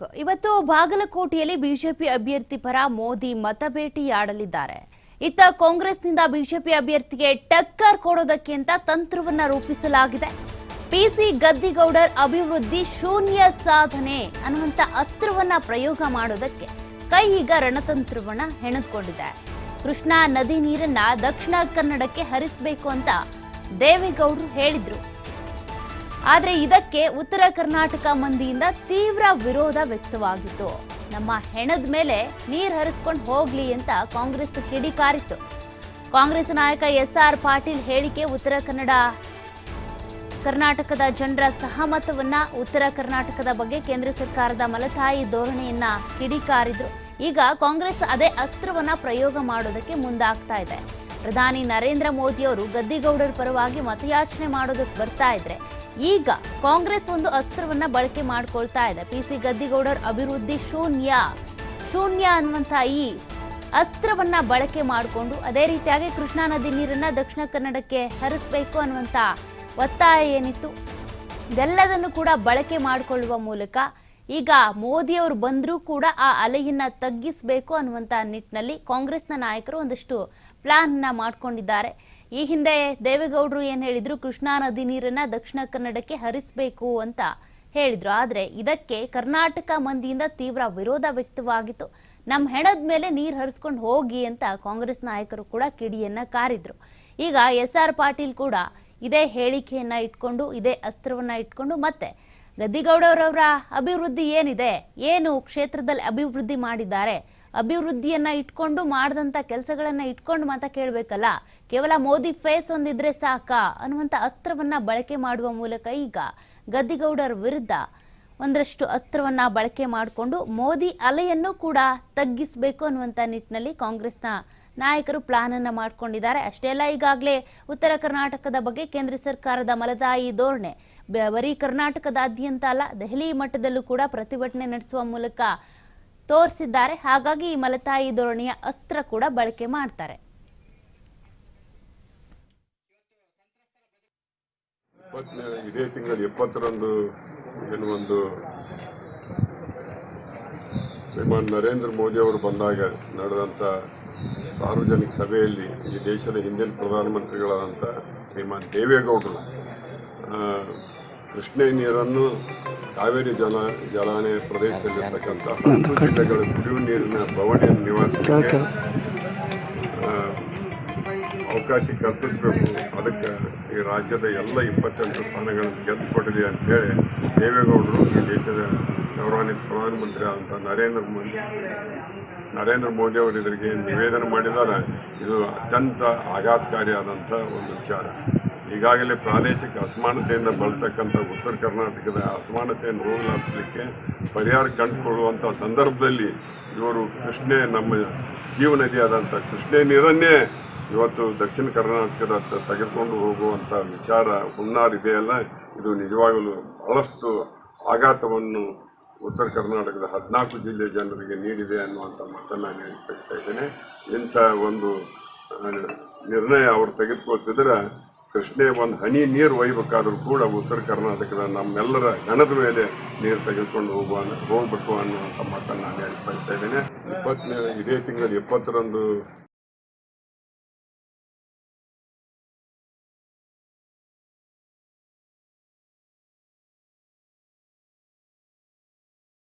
ಇವತ್ತು ಬಾಗಲಕೋಟೆಯಲ್ಲಿ ಬಿಜೆಪಿ ಅಭ್ಯರ್ಥಿ ಪರ ಮೋದಿ ಮತಬೇಟೆಯಾಡಲಿದ್ದಾರೆ. ಇತ್ತ ಕಾಂಗ್ರೆಸ್ನಿಂದ ಬಿಜೆಪಿ ಅಭ್ಯರ್ಥಿಗೆ ಟಕ್ಕರ್ ಕೊಡೋದಕ್ಕೆ ಅಂತ ತಂತ್ರವನ್ನ ರೂಪಿಸಲಾಗಿದೆ. ಪಿಸಿ ಗದ್ದಿಗೌಡರ್ ಅಭಿವೃದ್ಧಿ ಶೂನ್ಯ ಸಾಧನೆ ಅನ್ನುವಂತ ಅಸ್ತ್ರವನ್ನ ಪ್ರಯೋಗ ಮಾಡೋದಕ್ಕೆ ಕೈ ಈಗ ರಣತಂತ್ರವನ್ನ ಹೆಣೆದುಕೊಂಡಿದೆ. ಕೃಷ್ಣಾ ನದಿ ನೀರನ್ನ ದಕ್ಷಿಣ ಕನ್ನಡಕ್ಕೆ ಹರಿಸಬೇಕು ಅಂತ ದೇವೇಗೌಡರು ಹೇಳಿದ್ರು. ಆದ್ರೆ ಇದಕ್ಕೆ ಉತ್ತರ ಕರ್ನಾಟಕ ಮಂದಿಯಿಂದ ತೀವ್ರ ವಿರೋಧ ವ್ಯಕ್ತವಾಗಿತ್ತು. ನಮ್ಮ ಹೆಣದ ಮೇಲೆ ನೀರು ಹರಿಸ್ಕೊಂಡು ಹೋಗ್ಲಿ ಅಂತ ಕಾಂಗ್ರೆಸ್ ಕಿಡಿಕಾರಿತ್ತು ಕಾಂಗ್ರೆಸ್ ನಾಯಕ ಎಸ್ ಆರ್ ಪಾಟೀಲ್ ಹೇಳಿಕೆ ಉತ್ತರ ಕನ್ನಡ, ಕರ್ನಾಟಕದ ಜನರ ಸಹಮತವನ್ನ ಉತ್ತರ ಕರ್ನಾಟಕದ ಬಗ್ಗೆ ಕೇಂದ್ರ ಸರ್ಕಾರದ ಮಲತಾಯಿ ಧೋರಣೆಯನ್ನ ಕಿಡಿಕಾರಿದ್ರು ಈಗ ಕಾಂಗ್ರೆಸ್ ಅದೇ ಅಸ್ತ್ರವನ್ನ ಪ್ರಯೋಗ ಮಾಡೋದಕ್ಕೆ ಮುಂದಾಗ್ತಾ ಇದೆ. ಪ್ರಧಾನಿ ನರೇಂದ್ರ ಮೋದಿ ಅವರು ಗದ್ದಿಗೌಡರ ಪರವಾಗಿ ಮತಯಾಚನೆ ಮಾಡೋದಕ್ಕೆ ಬರ್ತಾ ಇದ್ರೆ ಈಗ ಕಾಂಗ್ರೆಸ್ ಒಂದು ಅಸ್ತ್ರವನ್ನ ಬಳಕೆ ಮಾಡ್ಕೊಳ್ತಾ ಇದೆ. ಪಿ ಸಿ ಗದ್ದಿಗೌಡರ್ ಅಭಿವೃದ್ಧಿ ಶೂನ್ಯ. ಶೂನ್ಯ ಅನ್ನುವಂಥ ಈ ಅಸ್ತ್ರವನ್ನ ಬಳಕೆ ಮಾಡಿಕೊಂಡು ಅದೇ ರೀತಿಯಾಗಿ ಕೃಷ್ಣಾ ನದಿ ನೀರನ್ನ ದಕ್ಷಿಣ ಕನ್ನಡಕ್ಕೆ ಹರಿಸಬೇಕು ಅನ್ನುವಂಥ ಒತ್ತಾಯ ಏನಿತ್ತು? ಇದೆಲ್ಲದನ್ನು ಕೂಡ ಬಳಕೆ ಮಾಡಿಕೊಳ್ಳುವ ಮೂಲಕ ಈಗ ಮೋದಿಯವರು ಬಂದರೂ ಕೂಡ ಆ ಅಲೆಯನ್ನ ತಗ್ಗಿಸಬೇಕು ಅನ್ನುವಂಥ ನಿಟ್ಟಿನಲ್ಲಿ ಕಾಂಗ್ರೆಸ್ನ ನಾಯಕರು ಒಂದಷ್ಟು ಪ್ಲಾನ್ ಮಾಡ್ಕೊಂಡಿದ್ದಾರೆ. ಈ ಹಿಂದೆ ದೇವೇಗೌಡರು ಏನ್ ಹೇಳಿದ್ರು, ಕೃಷ್ಣಾ ನದಿ ನೀರನ್ನ ದಕ್ಷಿಣ ಕನ್ನಡಕ್ಕೆ ಹರಿಸಬೇಕು ಅಂತ ಹೇಳಿದ್ರು. ಆದ್ರೆ ಇದಕ್ಕೆ ಕರ್ನಾಟಕ ಮಂದಿಯಿಂದ ತೀವ್ರ ವಿರೋಧ ವ್ಯಕ್ತವಾಗಿತ್ತು. ನಮ್ಮ ಹೆಣದ ಮೇಲೆ ನೀರು ಹರಿಸ್ಕೊಂಡು ಹೋಗಿ ಅಂತ ಕಾಂಗ್ರೆಸ್ ನಾಯಕರು ಕೂಡ ಕಿಡಿಯನ್ನ ಕಾರಿದ್ರು. ಈಗ ಎಸ್ ಆರ್ ಪಾಟೀಲ್ ಕೂಡ ಇದೇ ಹೇಳಿಕೆಯನ್ನ ಇಟ್ಕೊಂಡು, ಇದೇ ಅಸ್ತ್ರವನ್ನ ಇಟ್ಕೊಂಡು ಮತ್ತೆ ಗದ್ದಿಗೌಡರವರ ಅಭಿವೃದ್ಧಿ ಏನಿದೆ, ಏನು ಕ್ಷೇತ್ರದಲ್ಲಿ ಅಭಿವೃದ್ಧಿ ಮಾಡಿದ್ದಾರೆ ಅಭಿವೃದ್ಧಿಯನ್ನ ಇಟ್ಕೊಂಡು ಮಾಡಿದಂತ ಕೆಲಸಗಳನ್ನ ಇಟ್ಕೊಂಡು ಮಾತ್ರ ಕೇಳಬೇಕಲ್ಲ? ಕೇವಲ ಮೋದಿ ಫೇಸ್ ಒಂದಿದ್ರೆ ಸಾಕಾ? ಅನ್ನುವಂಥ ಅಸ್ತ್ರವನ್ನ ಬಳಕೆ ಮಾಡುವ ಮೂಲಕ ಈಗ ಗದ್ದಿಗೌಡರ ವಿರುದ್ಧ ಒಂದಷ್ಟು ಅಸ್ತ್ರವನ್ನ ಬಳಕೆ ಮಾಡಿಕೊಂಡು ಮೋದಿ ಅಲೆಯನ್ನು ಕೂಡ ತಗ್ಗಿಸಬೇಕು ಅನ್ನುವಂಥ ನಿಟ್ಟಿನಲ್ಲಿ ಕಾಂಗ್ರೆಸ್ನ ನಾಯಕರು ಪ್ಲಾನ್ ಅನ್ನ ಮಾಡ್ಕೊಂಡಿದ್ದಾರೆ. ಅಷ್ಟೇ ಅಲ್ಲ, ಈಗಾಗಲೇ ಉತ್ತರ ಕರ್ನಾಟಕದ ಬಗ್ಗೆ ಕೇಂದ್ರ ಸರ್ಕಾರದ ಮಲತಾಯಿ ಧೋರಣೆ ಬರೀ ಕರ್ನಾಟಕದಾದ್ಯಂತ ಅಲ್ಲ, ದೆಹಲಿ ಮಟ್ಟದಲ್ಲೂ ಕೂಡ ಪ್ರತಿಭಟನೆ ನಡೆಸುವ ಮೂಲಕ ತೋರಿಸಿದ್ದಾರೆ. ಹಾಗಾಗಿ ಈ ಮಲತಾಯಿ ಧೋರಣೆಯ ಅಸ್ತ್ರ ಕೂಡ ಬಳಕೆ ಮಾಡ್ತಾರೆ. ಇದೇ ತಿಂಗಳ ಇಪ್ಪತ್ತರಂದು ಏನು ಒಂದು ಶ್ರೀಮಾನ್ ನರೇಂದ್ರ ಮೋದಿ ಅವರು ಬಂದಾಗ ನಡೆದಂಥ ಸಾರ್ವಜನಿಕ ಸಭೆಯಲ್ಲಿ ಈ ದೇಶದ ಹಿಂದಿನ ಪ್ರಧಾನಮಂತ್ರಿಗಳಾದಂಥ ಶ್ರೀಮಾನ್ ದೇವೇಗೌಡರು ಕೃಷ್ಣೆ ನೀರನ್ನು ಕಾವೇರಿ ಜಲ ಜಲಾನಯ ಪ್ರದೇಶದಲ್ಲಿರ್ತಕ್ಕಂಥ ಹತ್ತು ಜಿಲ್ಲೆಗಳ ಕುಡಿಯುವ ನೀರಿನ ಬವಣೆಯನ್ನು ನಿವಾರಿಸಲಿಕ್ಕೆ ಅವಕಾಶ ಕಲ್ಪಿಸಬೇಕು. ಅದಕ್ಕೆ ಈ ರಾಜ್ಯದ ಎಲ್ಲ ಇಪ್ಪತ್ತೆಂಟು ಸ್ಥಾನಗಳನ್ನು ಗೆದ್ದು ಕೊಡಲಿ ಅಂತೇಳಿ ದೇವೇಗೌಡರು ಈ ದೇಶದ ಗೌರವಾನ್ವಿತ ಪ್ರಧಾನಮಂತ್ರಿ ಆದಂಥ ನರೇಂದ್ರ ಮೋದಿ ನರೇಂದ್ರ ಮೋದಿ ಅವರು ಇದರಿಗೆ ನಿವೇದನೆ ಮಾಡಿದ್ದಾರೆ. ಇದು ಅತ್ಯಂತ ಆಘಾತಕಾರಿಯಾದಂಥ ಒಂದು ವಿಚಾರ. ಈಗಾಗಲೇ ಪ್ರಾದೇಶಿಕ ಅಸಮಾನತೆಯಿಂದ ಬಳತಕ್ಕಂಥ ಉತ್ತರ ಕರ್ನಾಟಕದ ಅಸಮಾನತೆಯನ್ನು ಹೋಗಲಾಡಿಸಲಿಕ್ಕೆ ಪರಿಹಾರ ಕಂಡುಕೊಳ್ಳುವಂಥ ಸಂದರ್ಭದಲ್ಲಿ ಇವರು ಕೃಷ್ಣೆ ನಮ್ಮ ಜೀವನದಿಯಾದಂಥ ಕೃಷ್ಣೆ ನೀರನ್ನೇ ಇವತ್ತು ದಕ್ಷಿಣ ಕರ್ನಾಟಕದ ತೆಗೆದುಕೊಂಡು ಹೋಗುವಂಥ ವಿಚಾರ ಹುನ್ನಾರಿದೆಯಲ್ಲ ಇದು ನಿಜವಾಗಲೂ ಬಹಳಷ್ಟು ಆಘಾತವನ್ನು ಉತ್ತರ ಕರ್ನಾಟಕದ ಹದಿನಾಲ್ಕು ಜಿಲ್ಲೆ ಜನರಿಗೆ ನೀಡಿದೆ ಅನ್ನುವಂಥ ಮಾತನ್ನು ನಾನು ಹೇಳಿಸ್ತಾ ಇದ್ದೇನೆ. ಇಂಥ ಒಂದು ನಿರ್ಣಯ ಅವರು ತೆಗೆದುಕೊಳ್ತಿದ್ರೆ ಕೃಷ್ಣೆ ಒಂದು ಹನಿ ನೀರು ಒಯ್ಬೇಕಾದ್ರೂ ಕೂಡ ಉತ್ತರ ಕರ್ನಾಟಕದ ನಮ್ಮೆಲ್ಲರ ಗಣದ ಮೇಲೆ ನೀರು ತೆಗೆದುಕೊಂಡು ಹೋಗುವ ಹೋಗ್ಬೇಕು ಅನ್ನುವಂಥ ಮಾತನ್ನು ನಾನು ಹೇಳಿ ಬಯಸ್ತಾ ಇದ್ದೇನೆ. ಇಪ್ಪತ್ತನೇ, ಇದೇ ತಿಂಗಳ ಇಪ್ಪತ್ತರಂದು